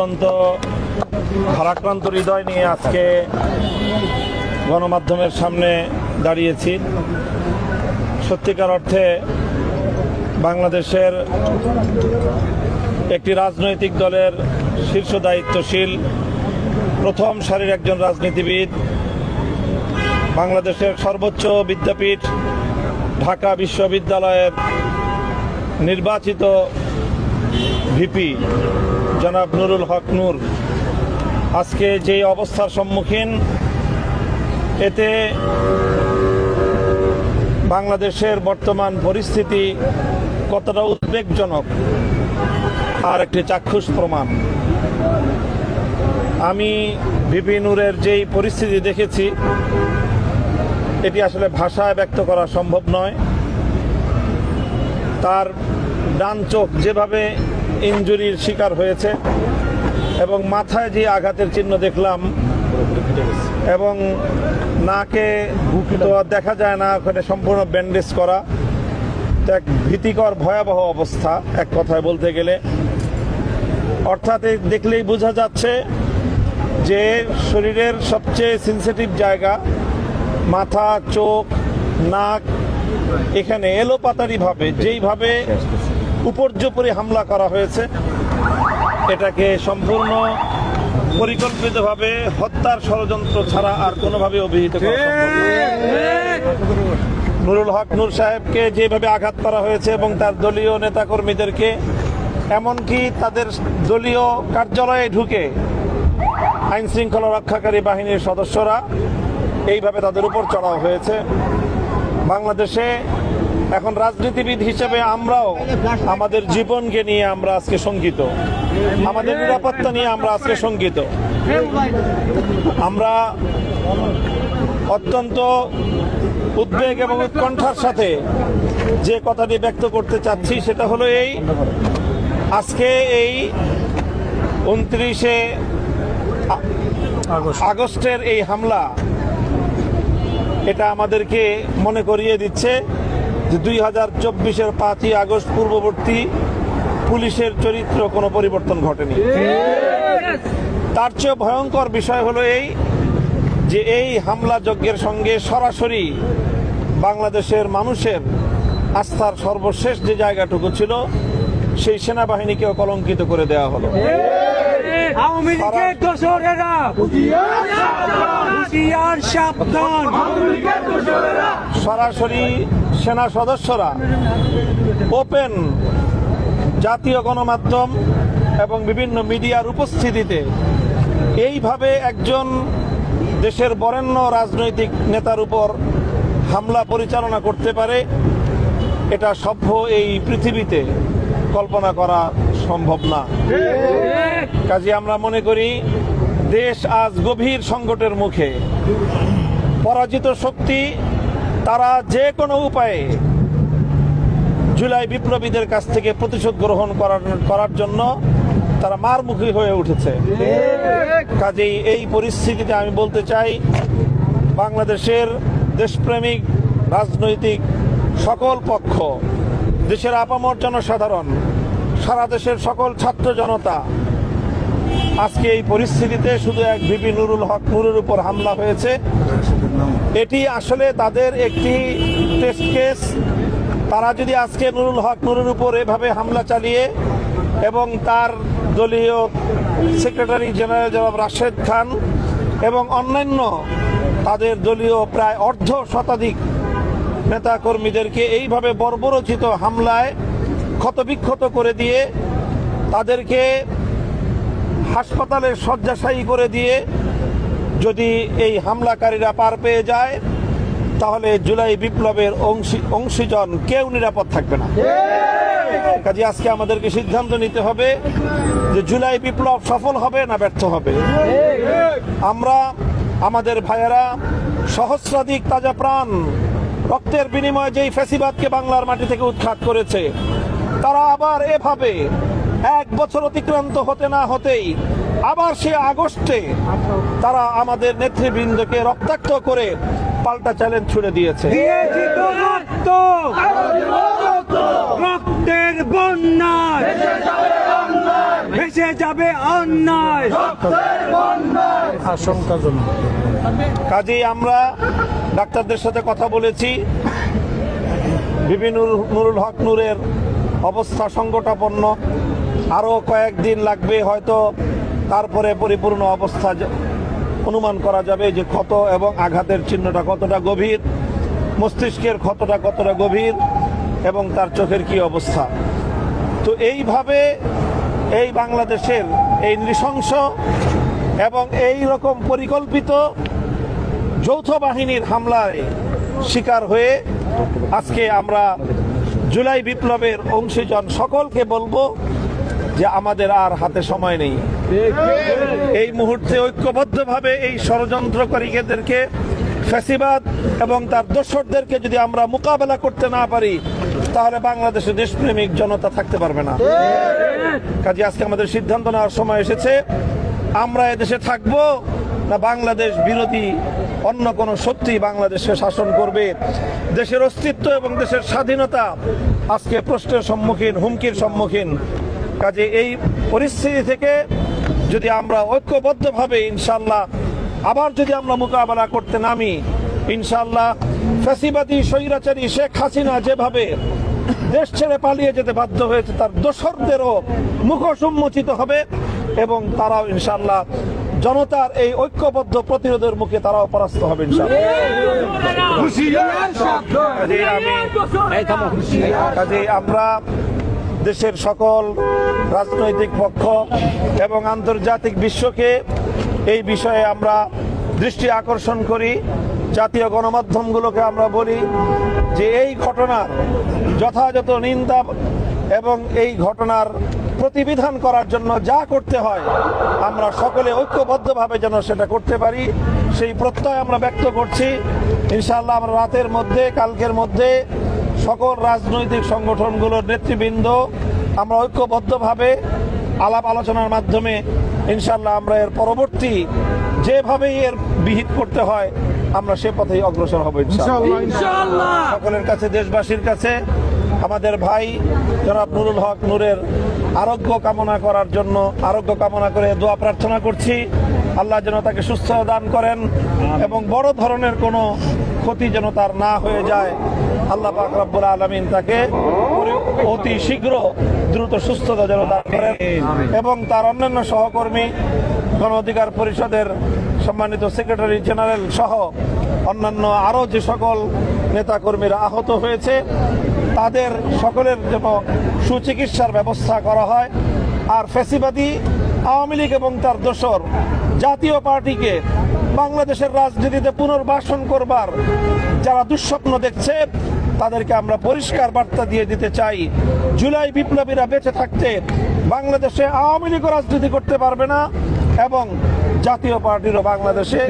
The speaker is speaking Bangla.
অত্যন্ত ভারাক্রান্ত হৃদয় নিয়ে আজকে গণমাধ্যমের সামনে দাঁড়িয়েছি। সত্যিকার অর্থে বাংলাদেশের একটি রাজনৈতিক দলের শীর্ষ দায়িত্বশীল, প্রথম সারির একজন রাজনীতিবিদ, বাংলাদেশের সর্বোচ্চ বিদ্যাপীঠ, ঢাকা বিশ্ববিদ্যালয়ের নির্বাচিত ভিপি। জনাব নুরুল হক নূর, আজকে যে অবস্থার সম্মুখীন, এতে বাংলাদেশের বর্তমান পরিস্থিতি কতটা উদ্বেগজনক আর একটি চাক্ষুষ প্রমাণ। আমি ভিপি নূরের যেই পরিস্থিতি দেখেছি, এটি আসলে ভাষায় ব্যক্ত করা সম্ভব নয়। তার ডান চোখ যেভাবে ইঞ্জুরির শিকার হয়েছে এবং মাথায় যে আঘাতের চিহ্ন দেখলাম এবং নাকে তো দেখা যায় না, ওখানে সম্পূর্ণ ব্যান্ডেজ করা। তো এক ভীতিকর, ভয়াবহ অবস্থা এক কথায় বলতে গেলে। অর্থাৎ দেখলেই বোঝা যাচ্ছে যে শরীরের সবচেয়ে সেন্সিটিভ জায়গা মাথা, চোখ, নাক, এখানে এলোপাতারিভাবে যেইভাবে উপর্যুপরি হামলা করা হয়েছে। এটাকে সম্পূর্ণ পরিকল্পিতভাবে হত্যার ষড়যন্ত্র ছাড়া আর কোনোভাবে অভিহিত নুরুল হক নূর সাহেবকে যেভাবে আঘাত করা হয়েছে এবং তার দলীয় নেতাকর্মীদেরকে, এমনকি তাদের দলীয় কার্যালয়ে ঢুকে আইন শৃঙ্খলা রক্ষাকারী বাহিনীর সদস্যরা, এইভাবে তাদের উপর চড়াও হয়েছে। বাংলাদেশে এখন রাজনীতিবিদ হিসেবে আমরাও আমাদের জীবনকে নিয়ে আমরা আজকে শঙ্কিত। আমাদের নিরাপত্তা নিয়ে আমরা আজকে শঙ্কিত। আমরা অত্যন্ত উদ্বেগ এবং উৎকণ্ঠার সাথে যে কথাটি ব্যক্ত করতে চাচ্ছি সেটা হলো এই আজকে এই উনত্রিশে আগস্টের এই হামলা এটা আমাদেরকে মনে করিয়ে দিচ্ছে। যে দুই হাজার চব্বিশের পাঁচই আগস্ট পূর্ববর্তী পুলিশের চরিত্র কোনো পরিবর্তন ঘটেনি। তার চেয়ে ভয়ঙ্কর বিষয় হলো এই যে এই হামলা যজ্ঞের সঙ্গে সরাসরি বাংলাদেশের মানুষের আস্থার সর্বশেষ যে জায়গাটুকু ছিল সেই সেনাবাহিনীকেও কলঙ্কিত করে দেওয়া হলো। আওয়ামী লীগের দোসরেরা সাবধান। সরাসরি সেনা সদস্যরা ওপেন জাতীয় গণমাধ্যম এবং বিভিন্ন মিডিয়ার উপস্থিতিতে এইভাবে একজন দেশের বরেণ্য রাজনৈতিক নেতার উপর হামলা পরিচালনা করতে পারে এটা সভ্য এই পৃথিবীতে। কল্পনা করা সম্ভব না। কাজে আমরা মনে করি, দেশ আজ গভীর সংকটের মুখে। পরাজিত শক্তি, তারা যে কোনো উপায়ে জুলাই বিপ্লবীদের কাছ থেকে প্রতিশোধ গ্রহণ করার করার জন্য তারা মারমুখী হয়ে উঠেছে। কাজেই এই পরিস্থিতিতে আমি বলতে চাই, বাংলাদেশের দেশপ্রেমিক, রাজনৈতিক সকল পক্ষ দেশের আপামর জনসাধারণ, সারা দেশের সকল ছাত্র জনতা, আজকে এই পরিস্থিতিতে শুধু এক ভিপি নুরুল হক নুরের উপর হামলা হয়েছে। এটি আসলে তাদের একটি টেস্ট কেস তারা যদি আজকে নুরুল হক নুরের উপর এভাবে হামলা চালিয়ে এবং তার দলীয় সেক্রেটারি জেনারেল জনাব রাশেদ খান এবং অন্যান্য তাদের দলীয় প্রায় অর্ধ শতাধিক নেতাকর্মীদেরকে এইভাবে বর্বরচিত হামলায় ক্ষতবিক্ষত করে দিয়ে তাদেরকে হাসপাতালে শয্যাশায়ী করে দিয়ে যদি এই হামলাকারীরা পার পেয়ে যায়, তাহলে জুলাই বিপ্লবের অংশী, অংশীজন কেউ নিরাপদ থাকবে না। কাজে আজকে আমাদেরকে সিদ্ধান্ত নিতে হবে যে জুলাই বিপ্লব সফল হবে না ব্যর্থ হবে। আমরা, আমাদের ভাইয়েরা, সহস্রাধিক তাজা প্রাণ রক্তের বিনিময়ে যেই ফ্যাসিবাদকে বাংলার মাটি থেকে উৎখাত করেছে তারা আবার এভাবে এক বছর অতিক্রান্ত হতে না হতেই আবার সে আগস্টে তারা আমাদের নেতৃবৃন্দকে রক্তাক্ত করে পাল্টা চ্যালেঞ্জ ছুড়ে দিয়েছে। রক্তের বন্যায়। ভেসে যাবে অন্যায়। কাজেই আমরা ডাক্তারদের সাথে কথা বলেছি। বিভিন্ন নুরুল হক নূরের অবস্থা সংকটাপন্ন। আরও কয়েকদিন লাগবে, হয়তো তারপরে পরিপূর্ণ অবস্থা অনুমান করা যাবে যে ক্ষত এবং আঘাতের চিহ্নটা কতটা গভীর, মস্তিষ্কের ক্ষতটা কতটা গভীর এবং তার চোখের কি অবস্থা। তো এইভাবে এই বাংলাদেশের এই নৃশংস এবং এই রকম পরিকল্পিত যৌথ বাহিনীর হামলায় শিকার হয়ে আজকে আমরা জুলাই বিপ্লবের অংশীজন সকলকে বলব যে আমাদের আর হাতে সময় নেই। এই মুহূর্তে ঐক্যবদ্ধভাবে এই ষড়যন্ত্রকারীদেরকে, ফ্যাসিবাদ এবং তার দোসরদেরকে যদি আমরা মোকাবেলা করতে না পারি, তাহলে বাংলাদেশে দেশপ্রেমিক জনতা থাকতে পারবে না। কাজে আজকে আমাদের সিদ্ধান্ত নেওয়ার সময় এসেছে। আমরা এদেশে থাকব না বাংলাদেশ বিরোধী অন্য কোনো সত্যি বাংলাদেশকে শাসন করবে? দেশের অস্তিত্ব এবং দেশের স্বাধীনতা আজকে প্রশ্নের সম্মুখীন, হুমকির সম্মুখীন। কাজে এই পরিস্থিতি থেকে যদি আমরা ঐক্যবদ্ধভাবে ইনশাল্লাহ আবার যদি আমরা মোকাবেলা করতে নামি, ইনশাল্লাহ ফ্যাসিবাদী, স্বৈরাচারী শেখ হাসিনা যেভাবে দেশ ছেড়ে পালিয়ে যেতে বাধ্য হয়েছে, তার দোসরদেরও মুখোশ উন্মোচিত হবে। এবং তারাও ইনশাল্লাহ জনতার এই ঐক্যবদ্ধ প্রতিরোধের মুখে তারাও পরাস্ত হবে আমরা দেশের সকল রাজনৈতিক পক্ষ এবং আন্তর্জাতিক বিশ্বকে এই বিষয়ে আমরা দৃষ্টি আকর্ষণ করি। জাতীয় গণমাধ্যমগুলোকে আমরা বলি যে এই ঘটনার যথাযথ নিন্দা এবং এই ঘটনার প্রতিবিধান করার জন্য যা করতে হয় আমরা সকলে ঐক্যবদ্ধভাবে যেন সেটা করতে পারি। সেই প্রত্যয় আমরা ব্যক্ত করছি। ইনশাআল্লাহ আমরা রাতের মধ্যে কালকের মধ্যে সকল রাজনৈতিক সংগঠনগুলোর নেতৃবৃন্দ আমরা ঐক্যবদ্ধভাবে আলাপ আলোচনার মাধ্যমে ইনশাল্লাহ আমরা এর পরবর্তী যেভাবেই এর বিহিত করতে হয় আমরা সে পথেই অগ্রসর হব সকলের কাছে দেশবাসীর কাছে আমাদের ভাই জনাব নুরুল হক নূরের আরোগ্য কামনা করার জন্য, আরোগ্য কামনা করে দোয়া প্রার্থনা করছি। আল্লাহ যেন তাকে সুস্থ দান করেন এবং বড় ধরনের কোনো ক্ষতি যেন তার না হয়ে যায়। আল্লাহ পাক রব্বুল আলমিন তাকে অতি শীঘ্র দ্রুত সুস্থতা যেন দান করেন এবং তার অন্যান্য সহকর্মী, গণ অধিকার পরিষদের সম্মানিত সেক্রেটারি জেনারেল সহ অন্যান্য আরও যে সকল নেতাকর্মীরা আহত হয়েছে তাদের সকলের জন্য সুচিকিৎসার ব্যবস্থা করা হয়। আর ফ্যাসিবাদী আওয়ামী লীগ এবং তার দোসর জাতীয় পার্টিকে বাংলাদেশের রাজনীতিতে পুনর্বাসন করবার যারা দুঃস্বপ্ন দেখছে তাদেরকে আমরা পরিষ্কার বার্তা দিয়ে দিতে চাই। জুলাই বিপ্লবীরা বেঁচে থাকতে বাংলাদেশে আওয়ামী লীগও রাজনীতি করতে পারবে না এবং জাতীয় পার্টিরও বাংলাদেশে